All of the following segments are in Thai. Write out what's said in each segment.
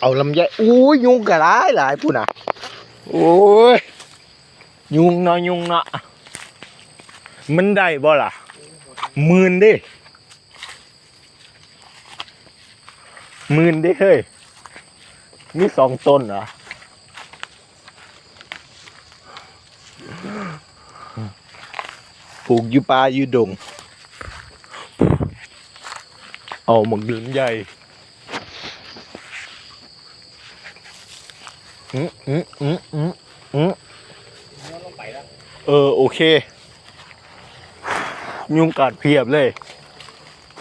เอาลำไยอู้ยยุงกระไรหลายพุ่นอะโอ้ยยุงเนาะยุงเนาะมันได้บ่ล่ะหมื่นดิหมื่นดิเฮ้ยมีสองต้นเหรอปลูกอยู่ป่าอยู่ดง เอาหมกลำไย อืมอืมอืมอืมอืมเออ โอเค ยุงกัดเพียบเลย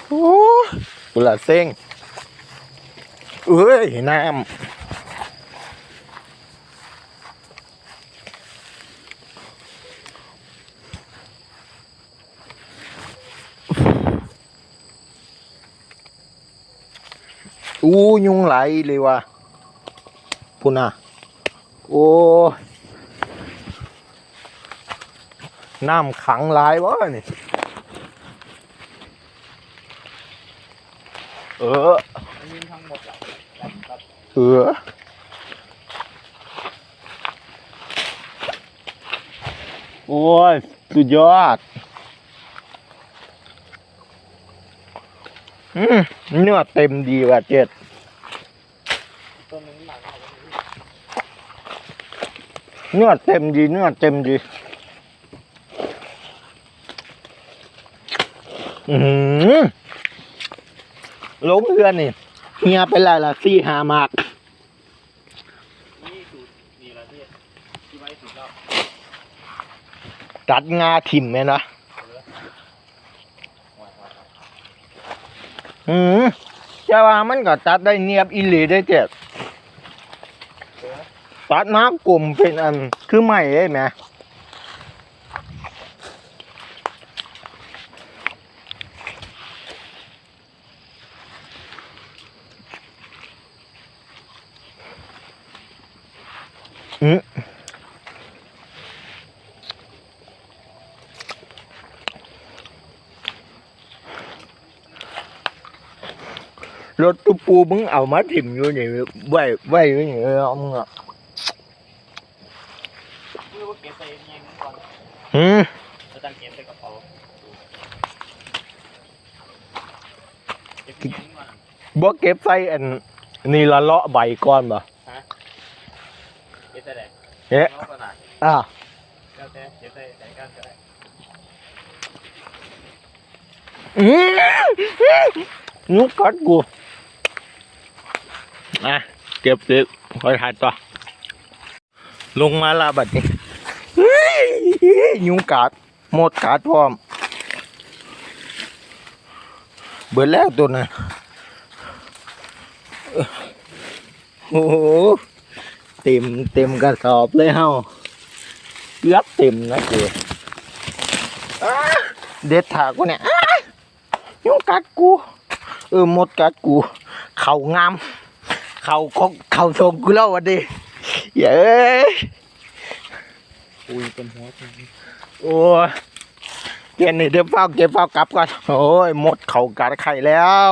โอ้กุหลาบเซ็งเอ้ย น้ำอู้ยุงไหลเลยว่ะพุ่นน่ะ โอ้น้ำขังหลายวะนี่ เออเออโอ้ย สุดยอด อืมเนื้อเต็มดีว่ะเจ็ด ต้นนึงหนักมาก เนื้อเต็มดีเนื้อเต็มดี อือหือล้มเรือนนี่เฮียเป็นไรล่ะซี่หามากนี่สูตรนี่ละที่ที่ไว้สูตรเราตัดงาถิ่มไหมนะหวานหวานอืมจะว่ามันก็ตัดได้เนียบอีหลีได้เจ็บ ตัดมากลมเป็นอันคือไม่ได้ไหมอืมรถตุ๊ปูมึงเอามาถิ่มอยู่นี่ไว้ไว้อยู่นี่เอามึงอะ เมื่อว่าเก็บไปเองก่อนอืมจะตั้งเก็บใส่กระเป๋าเก็บเองก่อนบ่เก็บใส่อันนี่ละเลาะใบก่อนบ่เก็บใส่ไหนเอ๊ะเอาก่อนนะอะแล้วแต่เก็บใส่ไหนกันก็ได้อืมนุกกัดกูอะเก็บเก็บคอยถ่ายต่อลงมาละบัดนี้เฮ้ ยยุงกัดหมดกัดพร้อม เบิดแล้วตัวน่ะโอ้โหเต็มเต็มกระสอบเลยเฮาเกือบเต็มนะเก๋เด็ดถากกูเนี่ยยุงกัดกู เออหมดกัดกู เข่างาม เข่าของเข่าทรงกูแล้ววันดีเย้ ยอุ้ยเป็นหัวจริงโอ้ยเก็บนี่เดี๋ยวเฝ้าเก็บเฝ้ากลับก่อน โอ้ยหมดเข่ากัดไข่แล้ว